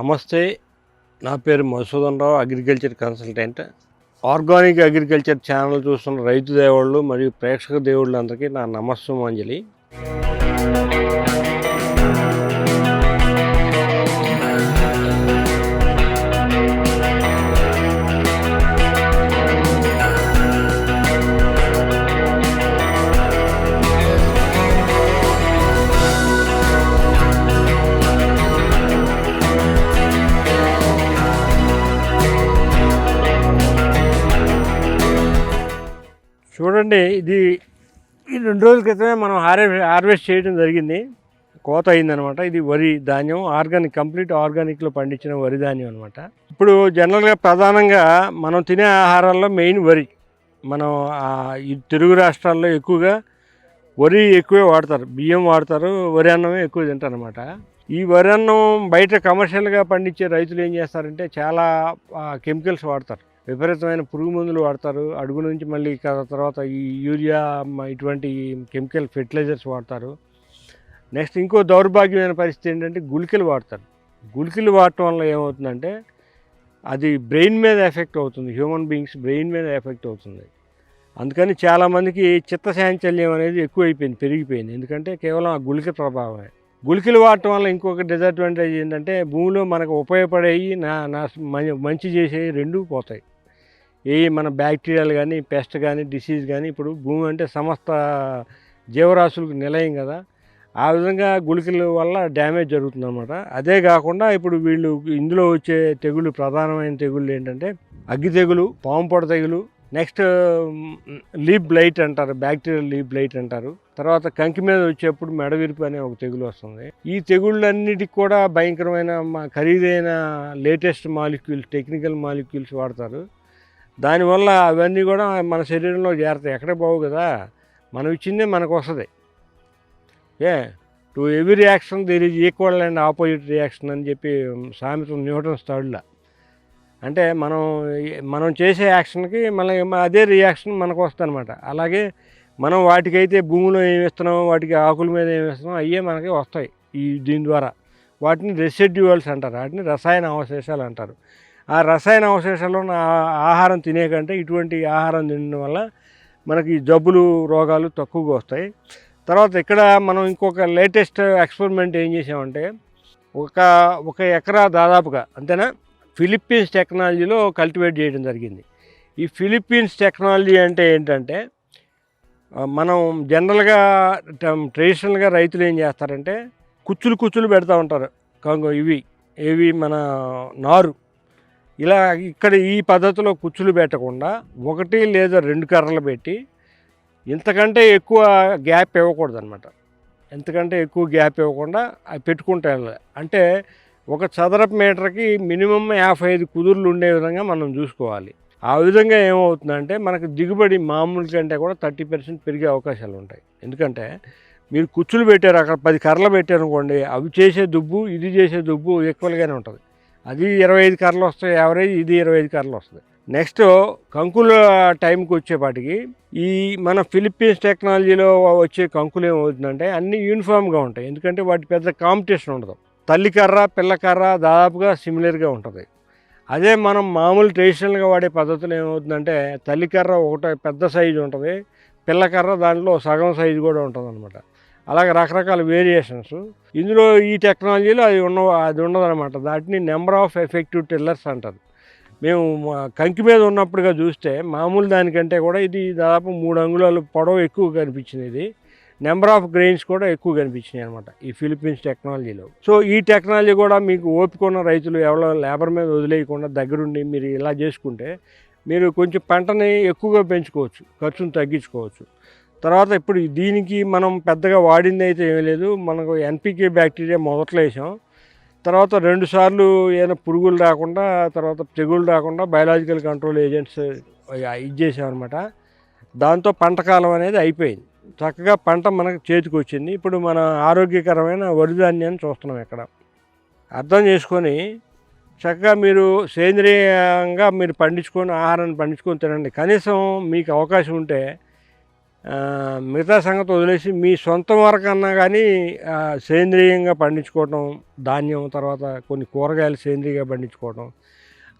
నమస్తే నా పేరు Madhusudan Rao agriculture consultant. Organic agriculture channel చూస్తున్న రైతు దేవుళ్ళు మరియు ప్రేక్షక దేవుళ్ళందరికీ నా నమస్సుమాంజలి. చూడండి ఇది ఈ రెండు రోజుల క్రితమే మనం హార్వె హార్వెస్ట్ చేయడం జరిగింది. కోత అయిందనమాట. ఇది వరి ధాన్యం. ఆర్గానిక్ కంప్లీట్ ఆర్గానిక్లో పండించిన వరి ధాన్యం అనమాట. ఇప్పుడు జనరల్గా ప్రధానంగా మనం తినే ఆహారాల్లో మెయిన్ వరి. మనం ఈ తెలుగు రాష్ట్రాల్లో ఎక్కువగా వరి ఎక్కువే వాడతారు. బియ్యం వాడతారు వరి అన్నమే ఎక్కువ తింటారు అనమాట ఈ వరి అన్నం బయట కమర్షియల్గా పండించే రైతులు ఏం చేస్తారంటే చాలా కెమికల్స్ వాడతారు. విపరీతమైన పురుగు మందులు వాడతారు. అడుగు నుంచి మళ్ళీ తర్వాత ఈ యూరియా ఇటువంటి కెమికల్ ఫెర్టిలైజర్స్ వాడతారు. నెక్స్ట్ ఇంకో దౌర్భాగ్యమైన పరిస్థితి ఏంటంటే గుళికలు వాడతారు. గుళికలు వాడటం వల్ల ఏమవుతుందంటే అది బ్రెయిన్ మీద ఎఫెక్ట్ అవుతుంది. హ్యూమన్ బీయింగ్స్ బ్రెయిన్ మీద ఎఫెక్ట్ అవుతుంది. అందుకని చాలామందికి చిత్తశాంచల్యం అనేది ఎక్కువైపోయింది పెరిగిపోయింది. ఎందుకంటే కేవలం ఆ గుళిక ప్రభావమే. గుళికలు వాడటం వల్ల ఇంకొక డిసడ్వాంటేజ్ ఏంటంటే భూమిలో మనకు ఉపయోగపడేవి నా నా మంచి చేసేవి రెండూ పోతాయి. ఏ మన బ్యాక్టీరియాలు కానీ పెస్ట్ కానీ డిసీజ్ కానీ ఇప్పుడు భూమి అంటే సమస్త జీవరాశులకు నిలయం కదా. ఆ విధంగా గుళికల వల్ల డ్యామేజ్ జరుగుతుంది అనమాట అదే కాకుండా ఇప్పుడు వీళ్ళు ఇందులో వచ్చే తెగులు ప్రధానమైన తెగుళ్ళు ఏంటంటే అగ్గి తెగులు పాంపొడ పొడ తెగులు నెక్స్ట్ లీప్ బ్లైట్ అంటారు బ్యాక్టీరియల్ లీప్ బ్లైట్ అంటారు. తర్వాత కంకి మీద వచ్చేప్పుడు మెడవిరుపు అనే ఒక తెగులు వస్తుంది. ఈ తెగుళ్ళన్నిటికి కూడా భయంకరమైన ఖరీదైన లేటెస్ట్ మాలిక్యూల్స్ టెక్నికల్ మాలిక్యూల్స్ వాడతారు. దానివల్ల అవన్నీ కూడా మన శరీరంలో చేరతాయి. ఎక్కడ పోవు కదా. మనం ఇచ్చిందే మనకు వస్తుంది. ఏ? To every reaction there is equal and opposite reaction అని చెప్పి సామెత న్యూటన్స్ థర్డ్లా అంటే మనం మనం చేసే యాక్షన్కి మళ్ళీ అదే రియాక్షన్ మనకు వస్తుంది అనమాట అలాగే మనం వాటికైతే భూమిలో ఏమి ఇస్తున్నామో వాటికి ఆకుల మీద ఏమి ఇస్తున్నామో అయ్యే మనకి వస్తాయి ఈ దీని ద్వారా. వాటిని రెసిడ్యువల్స్ అంటారు. వాటిని రసాయన అవశేషాలు అంటారు. ఆ రసాయన అవశేషాలు ఉన్న ఆహారం తినే కంటే ఇటువంటి ఆహారం తినడం వల్ల మనకి జబ్బులు రోగాలు తక్కువగా వస్తాయి. తర్వాత ఇక్కడ మనం ఇంకొక లేటెస్ట్ ఎక్స్పెరిమెంట్ ఏం చేసామంటే ఒక ఒక ఎకరా దాదాపుగా అంతేనా? ఫిలిప్పీన్స్ టెక్నాలజీలో కల్టివేట్ చేయడం జరిగింది. ఈ ఫిలిప్పీన్స్ టెక్నాలజీ అంటే ఏంటంటే మనం జనరల్గా ట్రెడిషనల్గా రైతులు ఏం చేస్తారంటే కుచ్చులు కుచ్చులు పెడతా ఉంటారు. కంగు ఇవి ఇవి మన నారు. ఇలా ఇక్కడ ఈ పద్ధతిలో కుచ్చులు పెట్టకుండా ఒకటి లేదా రెండు కర్రలు పెట్టి ఇంతకంటే ఎక్కువ గ్యాప్ ఇవ్వకూడదు అనమాట ఎంతకంటే ఎక్కువ గ్యాప్ ఇవ్వకుండా అవి పెట్టుకుంటే అంటే ఒక చదరపు మీటర్కి మినిమం యాభై ఐదు కుదుర్లు ఉండే విధంగా మనం చూసుకోవాలి. ఆ విధంగా ఏమవుతుందంటే మనకు దిగుబడి మామూలు కంటే కూడా థర్టీ పర్సెంట్ పెరిగే అవకాశాలు ఉంటాయి. ఎందుకంటే మీరు కుచ్చులు పెట్టారు అక్కడ పది కర్రలు పెట్టారు అనుకోండి అవి చేసే దుబ్బు ఇది చేసే దుబ్బు ఈక్వల్గానే ఉంటుంది. అది ఇరవై ఐదు కర్రలు వస్తాయి యావరేజ్ ఇది ఇరవై ఐదు కర్రలు వస్తుంది నెక్స్ట్ కంకుల టైంకి వచ్చేపాటికి ఈ మన ఫిలిప్పీన్స్ టెక్నాలజీలో వచ్చే కంకులు ఏమవుతుందంటే అన్ని యూనిఫామ్గా ఉంటాయి. ఎందుకంటే వాటి పెద్ద కాంపిటీషన్ ఉండదు. తల్లి కర్ర పిల్ల కర్ర దాదాపుగా సిమిలర్గా ఉంటుంది. అదే మనం మామూలు ట్రెడిషనల్గా వాడే పద్ధతులు ఏమవుతుందంటే తల్లి కర్ర పెద్ద సైజు ఉంటుంది పిల్ల కర్ర దాంట్లో సగం సైజు కూడా ఉంటుంది అనమాట అలాగే రకరకాల వేరియేషన్స్. ఇందులో ఈ టెక్నాలజీలో అది ఉన్న అది ఉండదన్నమాట దాటిని నెంబర్ ఆఫ్ ఎఫెక్టివ్ టిల్లర్స్ అంటారు. మేము కంకి మీద ఉన్నప్పుడుగా చూస్తే మామూలు దానికంటే కూడా ఇది దాదాపు మూడు అంగుళాలు పొడవు ఎక్కువ కనిపించింది ఇది. నెంబర్ ఆఫ్ గ్రెయిన్స్ కూడా ఎక్కువ కనిపించినాయి అనమాట ఈ ఫిలిప్పీన్స్ టెక్నాలజీలో. సో ఈ టెక్నాలజీ కూడా మీకు ఓపిక రైతులు ఎవరో లేబర్ మీద వదిలేయకుండా దగ్గరుండి మీరు ఇలా చేసుకుంటే మీరు కొంచెం పంటని ఎక్కువగా పెంచుకోవచ్చు ఖర్చును తగ్గించుకోవచ్చు. తర్వాత ఇప్పుడు దీనికి మనం పెద్దగా వాడింది అయితే ఏమీ లేదు. మనకు ఎన్పికే బ్యాక్టీరియా మొదట్లో వేసాం. తర్వాత రెండు సార్లు ఏదైనా పురుగులు రాకుండా తర్వాత తెగులు రాకుండా బయలాజికల్ కంట్రోల్ ఏజెంట్స్ ఇది చేసామన్నమాట దాంతో పంట కాలం అనేది అయిపోయింది. చక్కగా పంట మనకు చేతికి వచ్చింది. ఇప్పుడు మన ఆరోగ్యకరమైన వరిధాన్యాన్ని చూస్తున్నాం ఇక్కడ. అర్థం చేసుకొని చక్కగా మీరు సేంద్రియంగా మీరు పండించుకొని ఆహారాన్ని పండించుకొని తినండి. కనీసం మీకు అవకాశం ఉంటే మిగతా సంగతి వదిలేసి మీ సొంత వరకన్నా కానీ సేంద్రియంగా పండించుకోవటం ధాన్యం తర్వాత కొన్ని కూరగాయలు సేంద్రియంగా పండించుకోవటం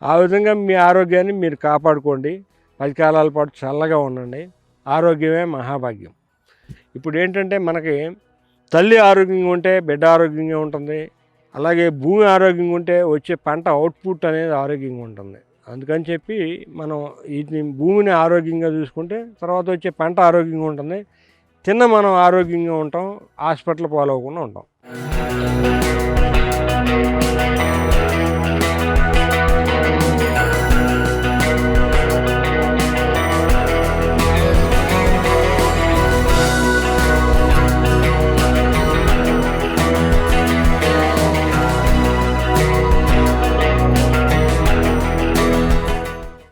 ఆ విధంగా మీ ఆరోగ్యాన్ని మీరు కాపాడుకోండి. పది కాలాల పాటు చల్లగా ఉండండి. ఆరోగ్యమే మహాభాగ్యం. ఇప్పుడు ఏంటంటే మనకి తల్లి ఆరోగ్యంగా ఉంటే బిడ్డ ఆరోగ్యంగా ఉంటుంది. అలాగే భూమి ఆరోగ్యంగా ఉంటే వచ్చే పంట అవుట్పుట్ అనేది ఆరోగ్యంగా ఉంటుంది. అందుకని చెప్పి మనం వీటిని భూమిని ఆరోగ్యంగా చూసుకుంటే తర్వాత వచ్చే పంట ఆరోగ్యంగా ఉంటుంది. తిన్న మనం ఆరోగ్యంగా ఉంటాం. హాస్పిటల్ పాలవకుండా ఉంటాం.